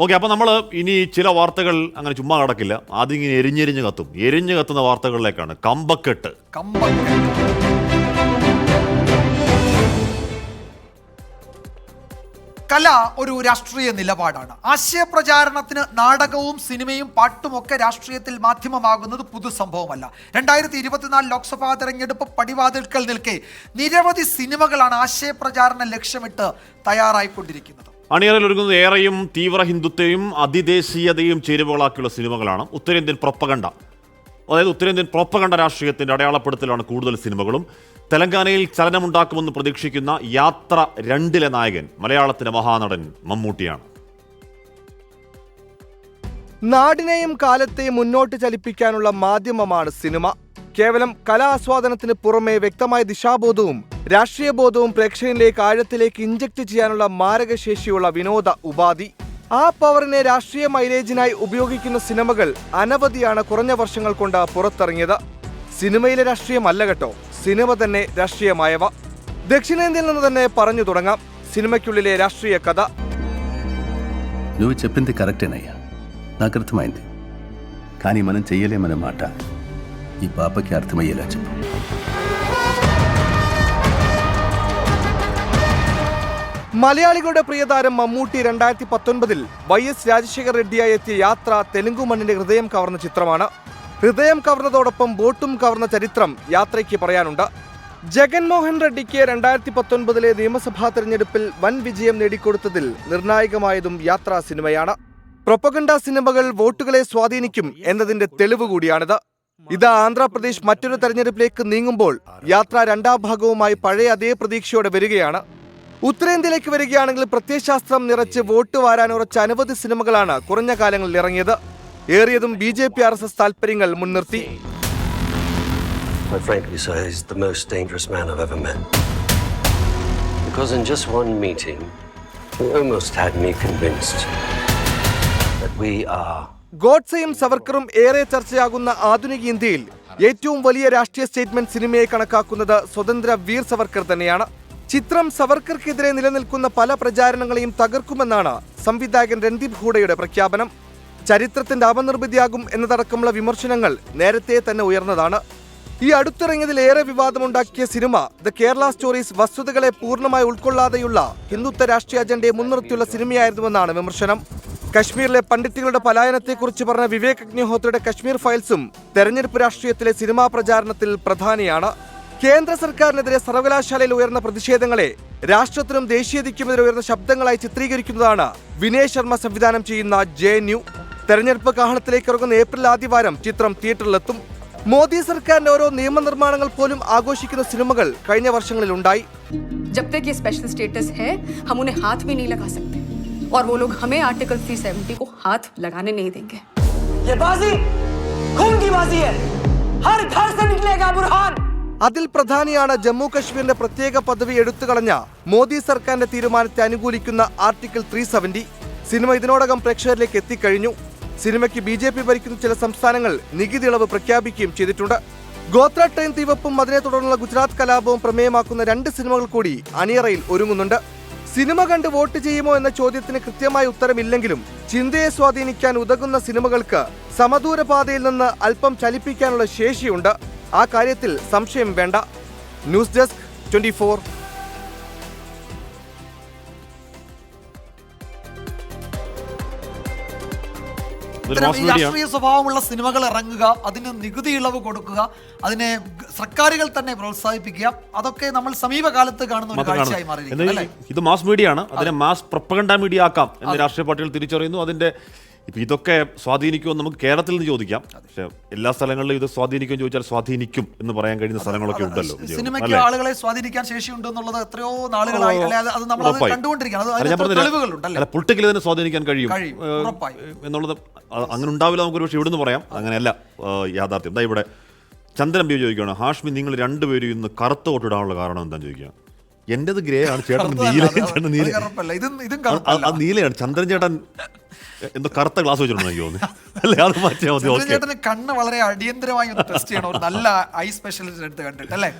Okay അപ്പോൾ നമ്മൾ ഇനി ചില വാർത്തകൾ അങ്ങനെ ചുമ്മാ കിടക്കില്ല ആദ്യം ഇങ്ങനെ എരിഞ്ഞെരിഞ്ഞ് കത്തും. എരിഞ്ഞ് കത്തുന്ന വാർത്തകളിലേക്കാണ്. കമ്പക്കെട്ട്. കല ഒരു രാഷ്ട്രീയ നിലപാടാണ്. ആശയപ്രചാരണത്തിന് നാടകവും സിനിമയും പാട്ടുമൊക്കെ രാഷ്ട്രീയത്തിൽ മാധ്യമമാകുന്നത് പുതു സംഭവമല്ല. രണ്ടായിരത്തി ഇരുപത്തിനാല് ലോക്സഭാ തെരഞ്ഞെടുപ്പ് പടിവാതിൽക്കൽ നിൽക്കെ നിരവധി സിനിമകളാണ് ആശയപ്രചാരണ ലക്ഷ്യമിട്ട് തയ്യാറായിക്കൊണ്ടിരിക്കുന്നത്. അണിയറയിൽ ഒരുങ്ങുന്നത് ഏറെയും തീവ്ര ഹിന്ദുത്വയും അതിദേശീയതയും ചേരുവകളാക്കിയുള്ള സിനിമകളാണ്. ഉത്തരേന്ത്യൻ പ്രൊപ്പകണ്ട. അതായത് ഉത്തരേന്ത്യൻ പ്രൊപ്പകണ്ട രാഷ്ട്രീയത്തിന്റെ അടയാളപ്പെടുത്തലാണ് കൂടുതൽ സിനിമകളും. തെലങ്കാനയിൽ ചലനമുണ്ടാക്കുമെന്ന് പ്രതീക്ഷിക്കുന്ന യാത്ര രണ്ടിലെ നായകൻ മലയാളത്തിലെ മഹാനടൻ മമ്മൂട്ടിയാണ്. നാടിനെയും കാലത്തെയും മുന്നോട്ട് ചലിപ്പിക്കാനുള്ള മാധ്യമമാണ് സിനിമ. കേവലം കലാസ്വാദനത്തിന് പുറമെ വ്യക്തമായ ദിശാബോധവും രാഷ്ട്രീയ ബോധവും പ്രേക്ഷകനിലേക്ക് ആഴത്തിലേക്ക് ഇഞ്ചക്ട് ചെയ്യാനുള്ള മാരകശേഷിയുള്ള വിനോദ ഉപാധി ആ പവറിനെ രാഷ്ട്രീയ മൈലേജിനായി ഉപയോഗിക്കുന്ന സിനിമകൾ അനവധിയാണ് കുറഞ്ഞ വർഷങ്ങൾ കൊണ്ട് പുറത്തിറങ്ങിയത് സിനിമയിലെ രാഷ്ട്രീയമല്ല കേട്ടോ സിനിമ തന്നെ രാഷ്ട്രീയമായവ ദക്ഷിണേന്ത്യയിൽ നിന്ന് തന്നെ പറഞ്ഞു തുടങ്ങാം സിനിമയ്ക്കുള്ളിലെ రాష్ట్రీయ కథ నువ్వు చెప్పింది కరెక్టేనయ్యా నాకు అర్థమైంది కానీ మనం చెయ్యలేమన్న మాట ఈ పాపకి అర్థమయ్యేలా చెప్పు മലയാളികളുടെ പ്രിയതാരം മമ്മൂട്ടി രണ്ടായിരത്തി പത്തൊൻപതിൽ വൈ എസ് രാജശേഖർ റെഡ്ഡിയായി എത്തിയ യാത്ര തെലുങ്കു മണ്ണിന്റെ ഹൃദയം കവർന്ന ചിത്രമാണ് ഹൃദയം കവർന്നതോടൊപ്പം ബോട്ടും കവർന്ന ചരിത്രം യാത്രയ്ക്ക് പറയാനുണ്ട് ജഗൻമോഹൻ റെഡ്ഡിക്ക് രണ്ടായിരത്തി പത്തൊൻപതിലെ നിയമസഭാ തെരഞ്ഞെടുപ്പിൽ വൻ വിജയം നേടിക്കൊടുത്തതിൽ നിർണായകമായതും യാത്രാ സിനിമയാണ് പ്രൊപ്പഗണ്ട സിനിമകൾ വോട്ടുകളെ സ്വാധീനിക്കും എന്നതിന്റെ തെളിവ് കൂടിയാണിത് ഇത് ആന്ധ്രാപ്രദേശ് മറ്റൊരു തെരഞ്ഞെടുപ്പിലേക്ക് നീങ്ങുമ്പോൾ യാത്ര രണ്ടാം ഭാഗവുമായി പഴയ അതേ പ്രതീക്ഷയോടെ വരികയാണ്. ഉത്തരേന്ത്യയിലേക്ക് വരികയാണെങ്കിൽ പ്രത്യയശാസ്ത്രം നിറച്ച് വോട്ട് വാരാൻ ഉറച്ച അനവധി സിനിമകളാണ് കുറഞ്ഞ കാലങ്ങളിൽ ഇറങ്ങിയത്. ഏറിയതും B J P R S S താല്പര്യങ്ങൾ മുൻനിർത്തി. Because in just one meeting, he almost had me convinced that we are ഗോഡ്സെയും സവർക്കറും ഏറെ ചർച്ചയാകുന്ന ആധുനിക ഇന്ത്യയിൽ ഏറ്റവും വലിയ രാഷ്ട്രീയ സ്റ്റേറ്റ്മെന്റ് സിനിമയെ കണക്കാക്കുന്നത് സ്വതന്ത്ര വീർ സവർക്കർ തന്നെയാണ്. ചിത്രം സവർക്കർക്കെതിരെ നിലനിൽക്കുന്ന പല പ്രചാരണങ്ങളെയും തകർക്കുമെന്നാണ് സംവിധായകൻ രൺദീപ് ഹൂഡയുടെ പ്രഖ്യാപനം. ചരിത്രത്തിന്റെ അപനിർമ്മിതിയാകും എന്നതടക്കമുള്ള വിമർശനങ്ങൾ നേരത്തെ തന്നെ ഉയർന്നതാണ്. ഈ അടുത്തിറങ്ങിയതിൽ ഏറെ വിവാദമുണ്ടാക്കിയ സിനിമ ദ കേരള സ്റ്റോറീസ് വസ്തുതകളെ പൂർണമായി ഉൾക്കൊള്ളാതെയുള്ള ഹിന്ദുത്വ രാഷ്ട്രീയ അജണ്ടയെ മുൻനിർത്തിയുള്ള സിനിമയായിരുന്നുവെന്നാണ് വിമർശനം. കശ്മീരിലെ പണ്ഡിറ്റുകളുടെ പലായനത്തെക്കുറിച്ച് പറഞ്ഞ വിവേക് അഗ്നിഹോത്രയുടെ കശ്മീർ ഫയൽസും തെരഞ്ഞെടുപ്പ് രാഷ്ട്രീയത്തിലെ സിനിമാ പ്രചാരണത്തിൽ പ്രധാനിയാണ്. കേന്ദ്ര സർക്കാരിനെതിരെ സർവകലാശാലയിൽ ഉയർന്ന പ്രതിഷേധങ്ങളെ രാഷ്ട്രത്തിനും ദേശീയതയ്ക്കുമെതിരെ ഉയർന്ന ശബ്ദങ്ങളായി ചിത്രീകരിക്കുന്നതാണ് വിനയ് ശർമ്മ സംവിധാനം ചെയ്യുന്ന ജെ ന്യൂ. തെരഞ്ഞെടുപ്പ് കാഹളത്തിലേക്ക് ഇറങ്ങുന്ന ഏപ്രിൽ ആദ്യവാരം ചിത്രം തിയേറ്ററിലെത്തും. മോദി സർക്കാരിന്റെ ഓരോ നിയമനിർമ്മാണങ്ങൾ പോലും ആഘോഷിക്കുന്ന സിനിമകൾ കഴിഞ്ഞ വർഷങ്ങളിൽ ഉണ്ടായി. ജബ് സ്പെഷ്യൽ സ്റ്റേറ്റസ് ഹേ ഹം ഹാത്ത് ഭീ നീ ലഗാ और वो लोग हमें आर्टिकल 370 को हाथ लगाने नहीं देंगे ये बाजी खून की बाजी है हर घर से निकलेगा बुरहान അതിൽ പ്രധാനിയാണ് ജമ്മു കശ്മീരിന്റെ പ്രത്യേക പദവി എടുത്തുകളഞ്ഞ മോദി സർക്കാരിന്റെ തീരുമാനത്തെ അനുകൂലിക്കുന്ന ആർട്ടിക്കിൾ ത്രീ സെവന്റി സിനിമ ഇതിനോടകം പ്രേക്ഷകരിലേക്ക് എത്തിക്കഴിഞ്ഞു സിനിമയ്ക്ക് ബി ജെ പി ഭരിക്കുന്ന ചില സംസ്ഥാനങ്ങൾ നികുതി ഇളവ് പ്രഖ്യാപിക്കുകയും ചെയ്തിട്ടുണ്ട് ഗോത്ര ട്രെയിൻ തീവപ്പും അതിനെ തുടർന്നുള്ള ഗുജറാത്ത് കലാപവും പ്രമേയമാക്കുന്ന രണ്ട് സിനിമകൾ കൂടി അണിയറയിൽ ഒരുങ്ങുന്നുണ്ട് സിനിമ കണ്ട് വോട്ട് ചെയ്യുമോ എന്ന ചോദ്യത്തിന് കൃത്യമായ ഉത്തരമില്ലെങ്കിലും ചിന്തയെ സ്വാധീനിക്കാൻ ഉതകുന്ന സിനിമകൾക്ക് സമദൂര പാതയിൽ നിന്ന് അല്പം ചലിപ്പിക്കാനുള്ള ശേഷിയുണ്ട്. ആ കാര്യത്തിൽ സംശയം വേണ്ട. ന്യൂസ് ഡെസ്ക് ട്വന്റി ഇത്തരം രാഷ്ട്രീയ സ്വഭാവമുള്ള സിനിമകൾ ഇറങ്ങുക അതിന് നികുതി ഇളവ് കൊടുക്കുക അതിനെ സർക്കാരുകൾ തന്നെ പ്രോത്സാഹിപ്പിക്കുക അതൊക്കെ നമ്മൾ സമീപകാലത്ത് കാണുന്ന ഒരു കാഴ്ചയായി മാറി ഇത് മാസ് മീഡിയ ആണ്. അതിനെ മാസ് പ്രൊപ്പഗണ്ട മീഡിയ ആക്കാം എന്ന് രാഷ്ട്രീയ പാർട്ടികൾ തിരിച്ചറിയുന്നു. അതിന്റെ ഇപ്പൊ ഇതൊക്കെ സ്വാധീനിക്കുമെന്ന് നമുക്ക് കേരളത്തിൽ നിന്ന് ചോദിക്കാം. പക്ഷേ എല്ലാ സ്ഥലങ്ങളിലും ഇത് സ്വാധീനിക്കും ചോദിച്ചാൽ സ്വാധീനിക്കും എന്ന് പറയാൻ കഴിയുന്ന സ്ഥലങ്ങളൊക്കെ ഉണ്ടല്ലോ. സിനിമയ്ക്ക് ആളുകളെ സ്വാധീനിക്കാൻ ശേഷിയുണ്ട് എന്നുള്ളത് എത്രയോ നാളുകളായി. അത് നമ്മൾ. കണ്ടുകൊണ്ടിരിക്കുകയാണ്. പൊളിറ്റിക്കലി തന്നെ സ്വാധീനിക്കാൻ കഴിയും. എന്നുള്ളത് അങ്ങനെ ഉണ്ടാവില്ല നമുക്ക് പക്ഷേ ഇവിടുന്ന് പറയാം. അങ്ങനെയല്ല യാഥാർത്ഥ്യം. എന്താ ഇവിടെ ചന്ദ്രൻ ബി ചോദിക്കുകയാണ് ഹാഷ്മി നിങ്ങൾ രണ്ടുപേരും ഇന്ന് കറുത്ത വോട്ടിടാനുള്ള കാരണം എന്താണെന്ന് ചോദിക്കുക എന്റേത് ഗ്രേ ആണ് ചേട്ടൻ നീല ചേട്ടൻ നീല. കറുപ്പല്ല. ഇതും ഇതും അത് നീലയാണ്. ചന്ദ്രൻ ചേട്ടൻ എന്തോ കറുത്ത ഗ്ലാസ് വെച്ചിട്ടുണ്ടോ എനിക്ക് തോന്നുന്നു. അല്ലേ? അത് മാറ്റിയാൽ മതി ചേട്ടന് കണ്ണ് വളരെ അടിയന്തരമായി ടെസ്റ്റ് ചെയ്യണം. ഒരു നല്ല ഐ സ്പെഷ്യലിസ്റ്റ് എടുത്ത് കണ്ടിട്ട് അല്ലേ?